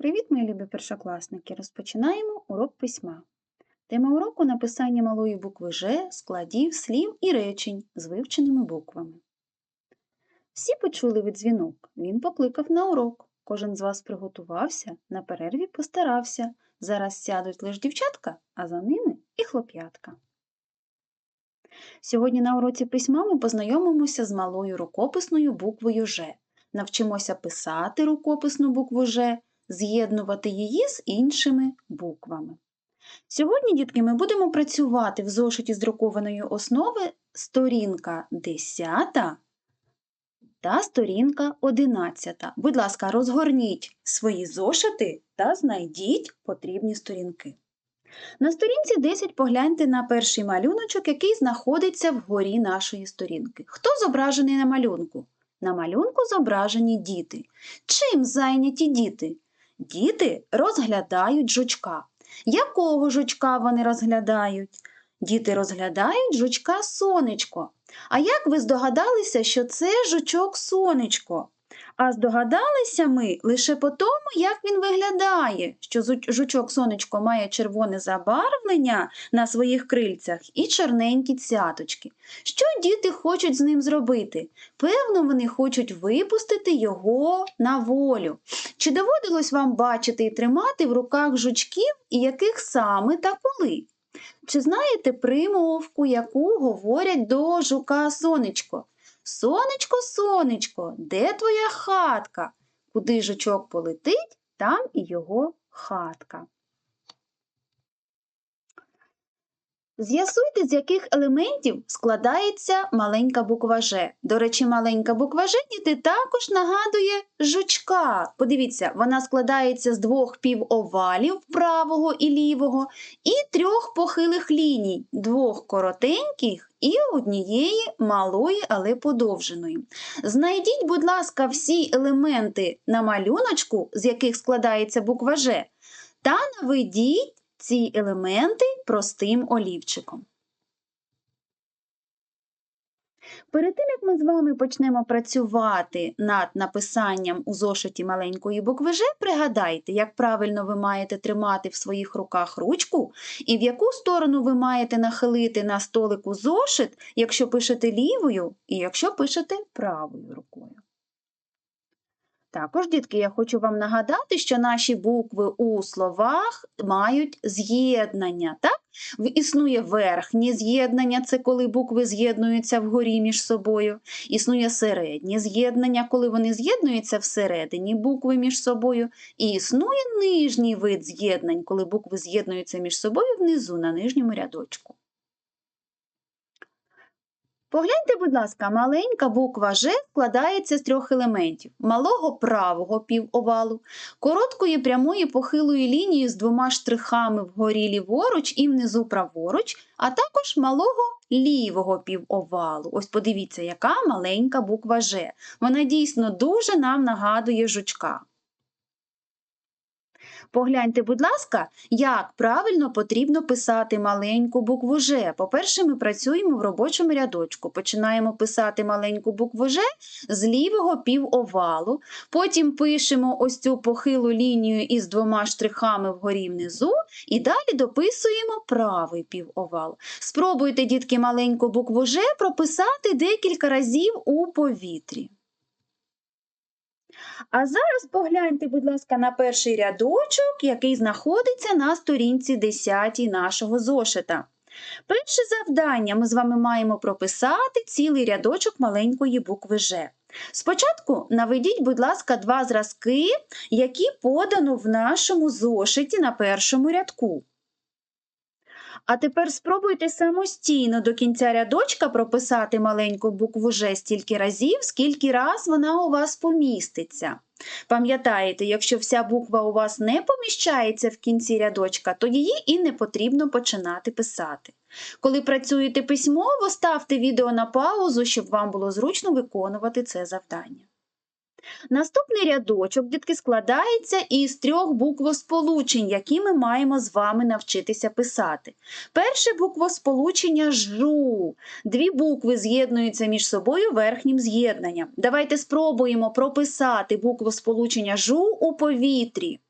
Привіт, мої любі першокласники! Розпочинаємо урок письма. Тема уроку написання малої букви Ж, складів, слів і речень з вивченими буквами. Всі почули від дзвінок. Він покликав на урок. Кожен з вас приготувався, на перерві постарався. Зараз сядуть лиш дівчатка, а за ними і хлоп'ятка. Сьогодні на уроці письма ми познайомимося з малою рукописною буквою Ж. Навчимося писати рукописну букву Ж, з'єднувати її з іншими буквами. Сьогодні, дітки, ми будемо працювати в зошиті з друкованої основи сторінка 10 та сторінка 11. Будь ласка, розгорніть свої зошити та знайдіть потрібні сторінки. На сторінці 10 погляньте на перший малюночок, який знаходиться вгорі нашої сторінки. Хто зображений на малюнку? На малюнку зображені діти. Чим зайняті діти? Діти розглядають жучка. Якого жучка вони розглядають? Діти розглядають жучка сонечко. А як ви здогадалися, що це жучок сонечко? А здогадалися ми лише по тому, як він виглядає, що жучок сонечко має червоне забарвлення на своїх крильцях і чорненькі цяточки. Що діти хочуть з ним зробити? Певно, вони хочуть випустити його на волю. Чи доводилось вам бачити і тримати в руках жучків, і яких саме та коли? Чи знаєте примовку, яку говорять до жука сонечко? Сонечко, сонечко, де твоя хатка? Куди жучок полетить, там і його хатка. З'ясуйте, з яких елементів складається маленька буква Ж. До речі, маленька буква Ж діти також нагадує жучка. Подивіться, вона складається з двох півовалів правого і лівого, і трьох похилих ліній, двох коротеньких і однієї малої, але подовженої. Знайдіть, будь ласка, всі елементи на малюночку, з яких складається буква Ж, та наведіть ці елементи простим олівчиком. Перед тим, як ми з вами почнемо працювати над написанням у зошиті маленької букви Ж, пригадайте, як правильно ви маєте тримати в своїх руках ручку і в яку сторону ви маєте нахилити на столику зошит, якщо пишете лівою і якщо пишете правою рукою. Також, дітки, я хочу вам нагадати, що наші букви у словах мають з'єднання. так? Існує верхнє з'єднання, це коли букви з'єднуються вгорі між собою. Існує середнє з'єднання, коли вони з'єднуються всередині букви між собою. І існує нижній вид з'єднань, коли букви з'єднуються між собою внизу на нижньому рядочку. Погляньте, будь ласка, маленька буква Ж складається з трьох елементів: малого правого півовалу, короткої прямої похилої лінії з двома штрихами вгорі ліворуч і внизу праворуч, а також малого лівого півовалу. Ось подивіться, яка маленька буква Ж. Вона дійсно дуже нам нагадує жучка. Погляньте, будь ласка, як правильно потрібно писати маленьку букву Ж. По-перше, ми працюємо в робочому рядочку. Починаємо писати маленьку букву Ж з лівого півовалу. Потім пишемо ось цю похилу лінію із двома штрихами вгорі внизу, і далі дописуємо правий півовал. Спробуйте, дітки, маленьку букву Ж прописати декілька разів у повітрі. А зараз погляньте, будь ласка, на перший рядочок, який знаходиться на сторінці 10 нашого зошита. Перше завдання ми з вами маємо прописати цілий рядочок маленької букви Ж. Спочатку наведіть, будь ласка, два зразки, які подано в нашому зошиті на першому рядку. А тепер спробуйте самостійно до кінця рядочка прописати маленьку букву Ж стільки разів, скільки раз вона у вас поміститься. Пам'ятаєте, якщо вся буква у вас не поміщається в кінці рядочка, то її і не потрібно починати писати. Коли працюєте письмово, ставте відео на паузу, щоб вам було зручно виконувати це завдання. Наступний рядочок, дітки, складається із трьох буквосполучень, які ми маємо з вами навчитися писати. Перше буквосполучення жу. Дві букви з'єднуються між собою верхнім з'єднанням. Давайте спробуємо прописати буквосполучення жу у повітрі.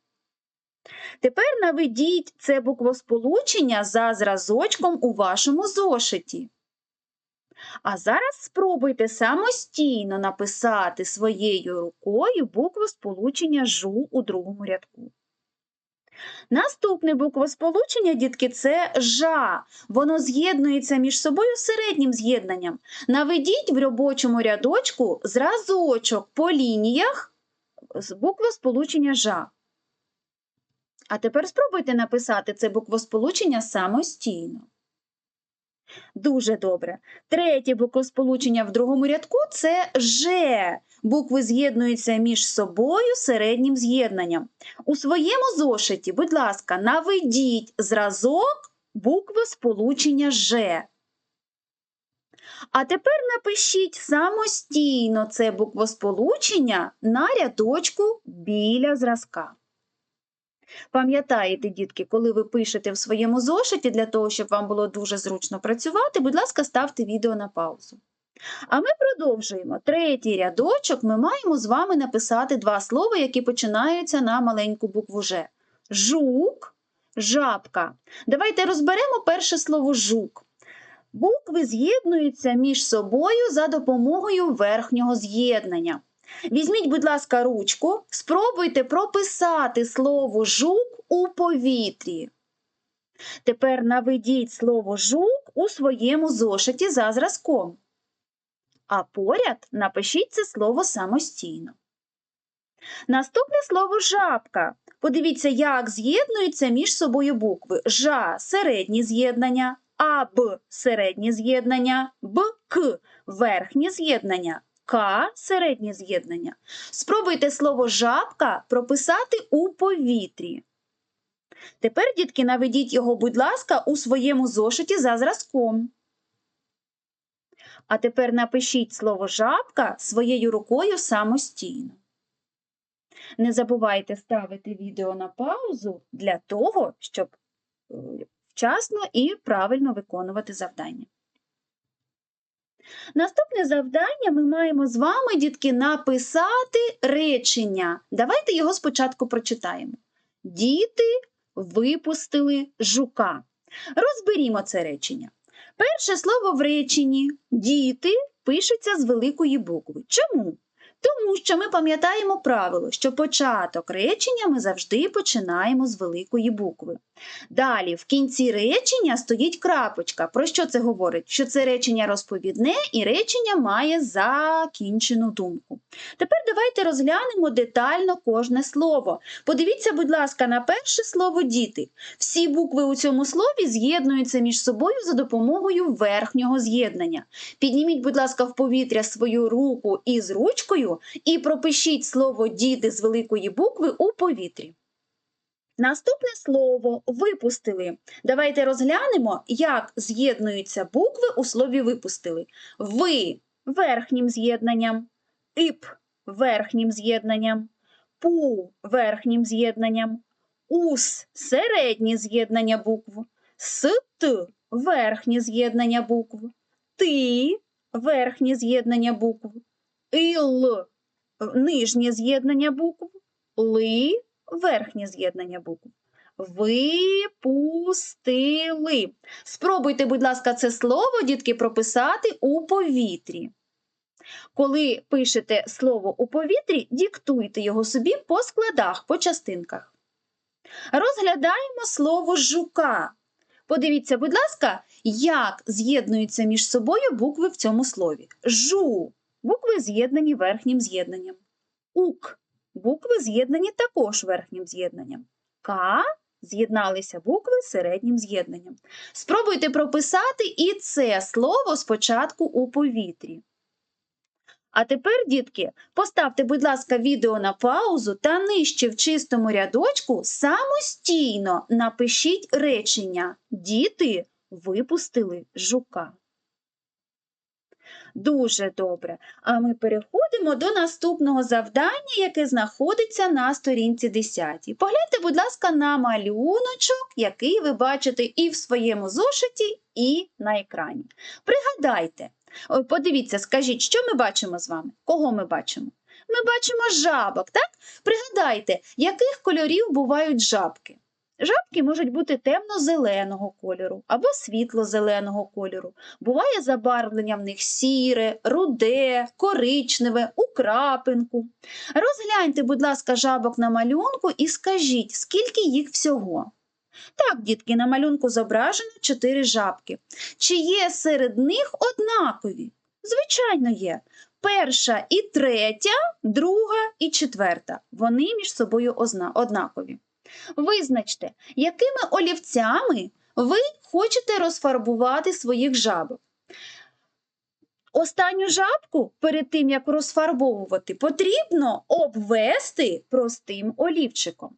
Тепер наведіть це буквосполучення за зразочком у вашому зошиті. А зараз спробуйте самостійно написати своєю рукою буквосполучення жу у другому рядку. Наступне буквосполучення, дітки, це жа. Воно з'єднується між собою середнім з'єднанням. Наведіть в робочому рядочку зразочок по лініях з буквосполучення жа. А тепер спробуйте написати це буквосполучення самостійно. Дуже добре. Третє буквосполучення в другому рядку це Ж. Букви з'єднуються між собою середнім з'єднанням. У своєму зошиті, будь ласка, наведіть зразок букви сполучення Ж. А тепер напишіть самостійно це буквосполучення на рядочку біля зразка. Пам'ятаєте, дітки, коли ви пишете в своєму зошиті для того, щоб вам було дуже зручно працювати, будь ласка, ставте відео на паузу. А ми продовжуємо. Третій рядочок ми маємо з вами написати два слова, які починаються на маленьку букву Ж. Жук, жабка. Давайте розберемо перше слово жук. Букви з'єднуються між собою за допомогою верхнього з'єднання. Візьміть, будь ласка, ручку, спробуйте прописати слово жук у повітрі. Тепер наведіть слово жук у своєму зошиті за зразком. А поряд напишіть це слово самостійно. Наступне слово жабка. Подивіться, як з'єднуються між собою букви. Жа середнє з'єднання, а Б середнє з'єднання, Б К верхнє з'єднання, К середнє з'єднання. Спробуйте слово жабка прописати у повітрі. Тепер, дітки, наведіть його, будь ласка, у своєму зошиті за зразком. А тепер напишіть слово жабка своєю рукою самостійно. Не забувайте ставити відео на паузу для того, щоб е, вчасно і правильно виконувати завдання. Наступне завдання ми маємо з вами, дітки, написати речення. Давайте його спочатку прочитаємо. Діти випустили жука. Розберімо це речення. Перше слово в реченні діти пишеться з великої букви. Чому? Тому що ми пам'ятаємо правило, що початок речення ми завжди починаємо з великої букви. Далі, в кінці речення стоїть крапочка. Про що це говорить? Що це речення розповідне і речення має закінчену думку. Тепер давайте розглянемо детально кожне слово. Подивіться, будь ласка, на перше слово діти. Всі букви у цьому слові з'єднуються між собою за допомогою верхнього з'єднання. Підніміть, будь ласка, в повітря свою руку із ручкою і пропишіть слово діти з великої букви у повітрі. Наступне слово випустили. Давайте розглянемо, як з'єднуються букви у слові випустили. Ви верхнім з'єднанням, іп верхнім з'єднанням, пу верхнім з'єднанням, ус середнє з'єднання букв, ст верхнє з'єднання букв, ти верхнє з'єднання букв, ил нижнє з'єднання букв, ли верхнє з'єднання букв. Випустили. Спробуйте, будь ласка, це слово, дітки, прописати у повітрі. Коли пишете слово у повітрі, диктуйте його собі по складах, по частинках. Розглядаємо слово жука. Подивіться, будь ласка, як з'єднуються між собою букви в цьому слові. Жу. Букви з'єднані верхнім з'єднанням. Ук. Букви з'єднані також верхнім з'єднанням. К з'єдналися букви середнім з'єднанням. Спробуйте прописати і це слово спочатку у повітрі. А тепер, дітки, поставте, будь ласка, відео на паузу та нижче в чистому рядочку самостійно напишіть речення Діти випустили жука. Дуже добре. А ми переходимо до наступного завдання, яке знаходиться на сторінці 10. Погляньте, будь ласка, на малюночок, який ви бачите і в своєму зошиті, і на екрані. Пригадайте, подивіться, скажіть, що ми бачимо з вами? Кого ми бачимо? ми бачимо жабок, так? Пригадайте, яких кольорів бувають жабки? Жабки можуть бути темно-зеленого кольору або світло-зеленого кольору. Буває забарвлення в них сіре, руде, коричневе, у крапинку. Розгляньте, будь ласка, жабок на малюнку і скажіть, скільки їх всього. Так, дітки, на малюнку зображено чотири жабки. Чи є серед них однакові? Звичайно, є. Перша і третя, друга і четверта. Вони між собою однакові. Визначте, якими олівцями ви хочете розфарбувати своїх жабок. Останню жабку перед тим, як розфарбовувати, потрібно обвести простим олівчиком.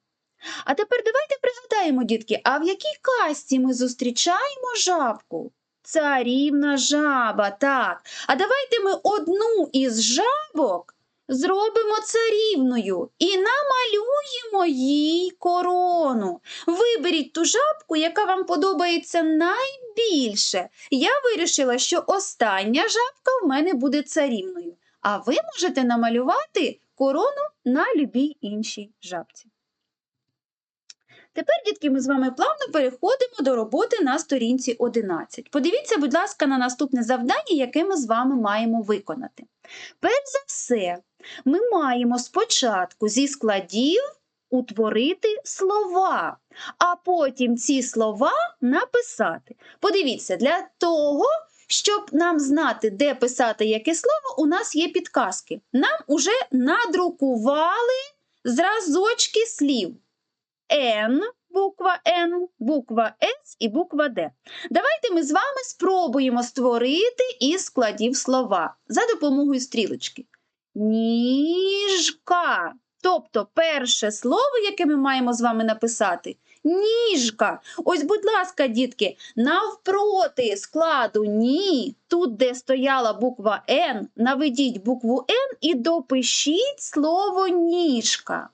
А тепер давайте пригадаємо, дітки, а в якій касті ми зустрічаємо жабку? Царівна жаба, так. А давайте ми одну із жабок зробимо царівною і намалюємо їй корону. Виберіть ту жабку, яка вам подобається найбільше. Я вирішила, що остання жабка в мене буде царівною. А ви можете намалювати корону на любій іншій жабці. Тепер, дітки, ми з вами плавно переходимо до роботи на сторінці 11. Подивіться, будь ласка, на наступне завдання, яке ми з вами маємо виконати. Перш за все, ми маємо спочатку зі складів утворити слова, а потім ці слова написати. Подивіться, для того, щоб нам знати, де писати яке слово, у нас є підказки. Нам уже надрукували зразочки слів. Н, буква Н, буква С і буква Д. Давайте ми з вами спробуємо створити із складів слова за допомогою стрілочки. Ніжка. Тобто перше слово, яке ми маємо з вами написати, ніжка. Ось, будь ласка, дітки, навпроти складу ні, тут, де стояла буква Н, наведіть букву Н і допишіть слово ніжка.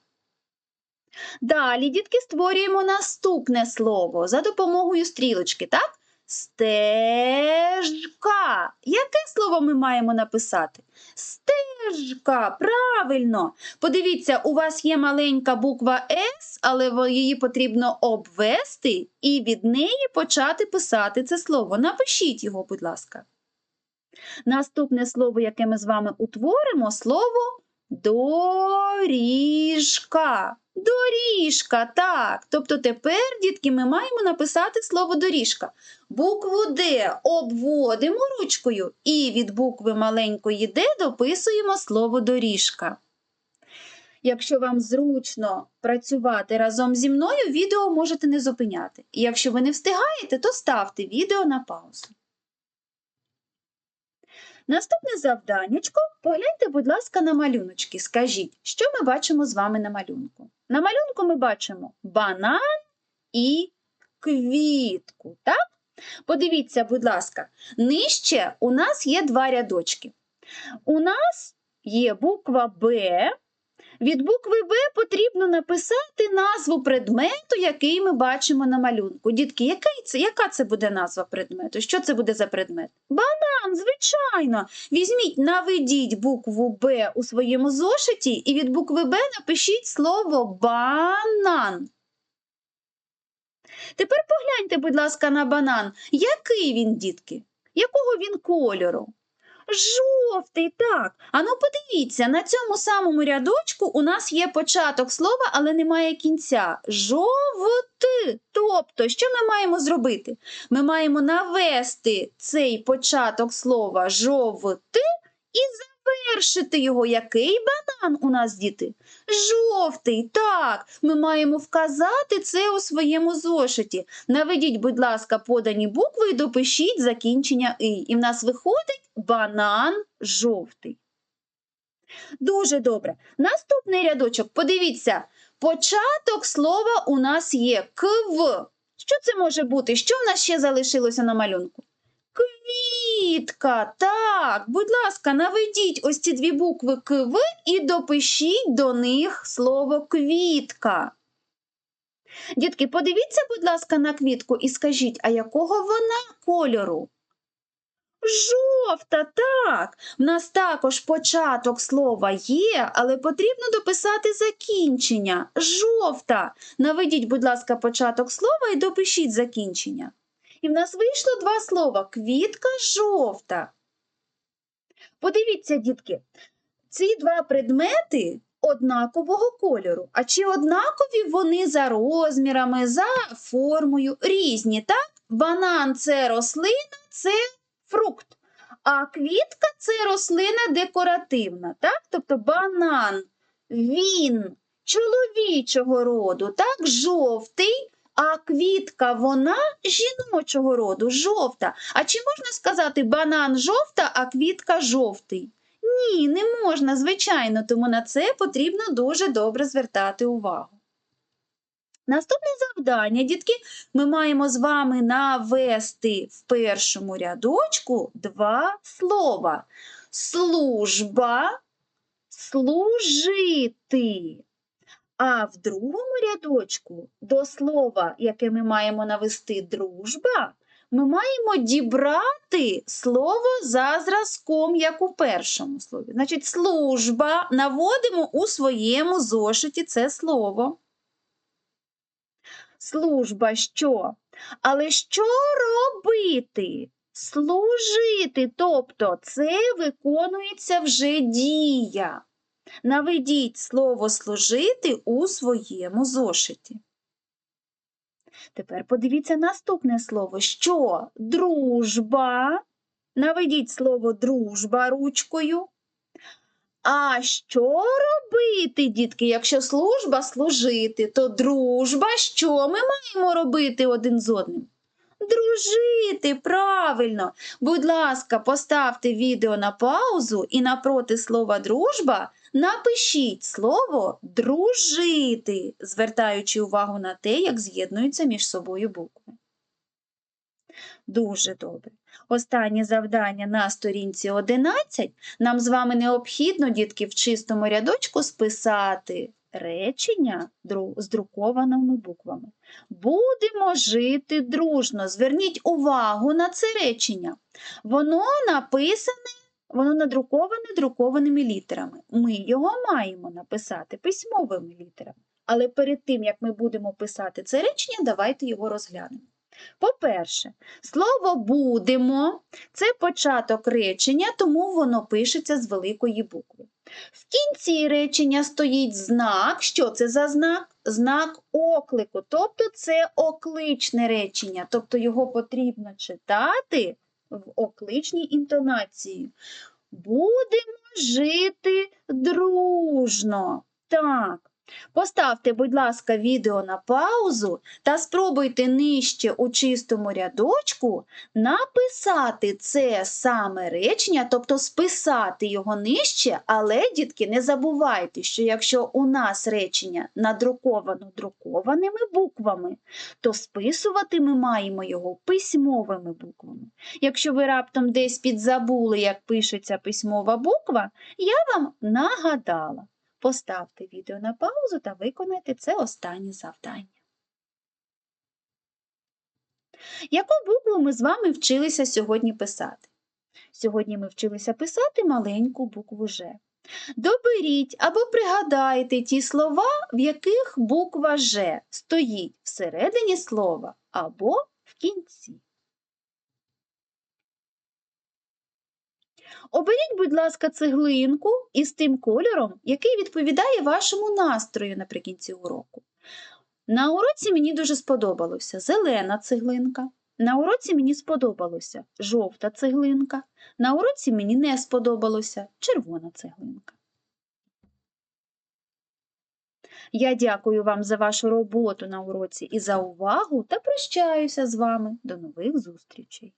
Далі, дітки, створюємо наступне слово за допомогою стрілочки, так? Стежка. Яке слово ми маємо написати? Стежка, правильно. Подивіться, у вас є маленька буква С, але її потрібно обвести і від неї почати писати це слово. Напишіть його, будь ласка. Наступне слово, яке ми з вами утворимо, слово доріжка. Доріжка, так. Тобто тепер, дітки, ми маємо написати слово доріжка. Букву Д обводимо ручкою і від букви маленької Д дописуємо слово доріжка. Якщо вам зручно працювати разом зі мною, відео можете не зупиняти. І якщо ви не встигаєте, то ставте відео на паузу. Наступне завданнячко. Погляньте, будь ласка, на малюночки. Скажіть, що ми бачимо з вами на малюнку? На малюнку ми бачимо банан і квітку. Так? Подивіться, будь ласка, нижче у нас є два рядочки. У нас є буква Б. Від букви Б потрібно написати назву предмету, який ми бачимо на малюнку. Дітки, який це, яка це буде назва предмету? Що це буде за предмет? Банан, звичайно. Візьміть, наведіть букву Б у своєму зошиті і від букви Б напишіть слово банан. Тепер погляньте, будь ласка, на банан. Який він, дітки? Якого він кольору? Жовтий, так. Ану, подивіться, на цьому самому рядочку у нас є початок слова, але немає кінця. Жовти. Тобто, що ми маємо зробити? Ми маємо навести цей початок слова жовти і завершити його. Який банан у нас, діти? Жовтий, так. Ми маємо вказати це у своєму зошиті. Наведіть, будь ласка, подані букви і допишіть закінчення «и». І в нас виходить банан жовтий. Дуже добре. Наступний рядочок. Подивіться, початок слова у нас є кв. Що це може бути? Що в нас ще залишилося на малюнку? Квітка. Так, будь ласка, наведіть ось ці дві букви кв і допишіть до них слово квітка. Дітки, подивіться, будь ласка, на квітку і скажіть, а якого вона кольору? Жовта, так. В нас також початок слова є, але потрібно дописати закінчення. Жовта. Наведіть, будь ласка, початок слова і допишіть закінчення. І в нас вийшло два слова квітка жовта. Подивіться, дітки, ці два предмети однакового кольору. А чи однакові вони за розмірами, за формою? Різні, так? Банан це рослина, це фрукт. А квітка це рослина декоративна, так? Тобто банан, він чоловічого роду, так, жовтий, а квітка вона жіночого роду, жовта. А чи можна сказати банан жовта, а квітка жовтий? Ні, не можна, звичайно, тому на це потрібно дуже добре звертати увагу. Наступне завдання, дітки, ми маємо з вами навести в першому рядочку два слова. Служба, служити. А в другому рядочку до слова, яке ми маємо навести дружба, ми маємо дібрати слово за зразком, як у першому слові. Значить, служба наводимо у своєму зошиті це слово. Служба що? Але що робити? Служити, тобто це виконується вже дія. Наведіть слово служити у своєму зошиті. Тепер подивіться наступне слово. Що? Дружба. Наведіть слово дружба ручкою. А що робити, дітки, якщо служба служити, то дружба, що ми маємо робити один з одним? Дружити, правильно. Будь ласка, поставте відео на паузу і напроти слова дружба напишіть слово дружити, звертаючи увагу на те, як з'єднуються між собою букви. Дуже добре. Останнє завдання на сторінці 11. Нам з вами необхідно, дітки, в чистому рядочку списати речення з друкованими буквами. Будемо жити дружно. Зверніть увагу на це речення. Воно написане, воно надруковане друкованими літерами. Ми його маємо написати письмовими літерами. Але перед тим, як ми будемо писати це речення, давайте його розглянемо. По-перше, слово будемо це початок речення, тому воно пишеться з великої букви. В кінці речення стоїть знак. Що це за знак? Знак оклику, тобто це окличне речення, тобто його потрібно читати в окличній інтонації. Будемо жити дружно. Так. Поставте, будь ласка, відео на паузу та спробуйте нижче у чистому рядочку написати це саме речення, тобто списати його нижче, але, дітки, не забувайте, що якщо у нас речення надруковано друкованими буквами, то списувати ми маємо його письмовими буквами. Якщо ви раптом десь підзабули, як пишеться письмова буква, я вам нагадала. Поставте відео на паузу та виконайте це останнє завдання. Яку букву ми з вами вчилися сьогодні писати? Сьогодні ми вчилися писати маленьку букву Ж. Доберіть або пригадайте ті слова, в яких буква Ж стоїть всередині слова або в кінці. Оберіть, будь ласка, цеглинку із тим кольором, який відповідає вашому настрою наприкінці уроку. На уроці мені дуже сподобалося зелена цеглинка. На уроці мені сподобалося жовта цеглинка. На уроці мені не сподобалося червона цеглинка. Я дякую вам за вашу роботу на уроці і за увагу та прощаюся з вами. До нових зустрічей!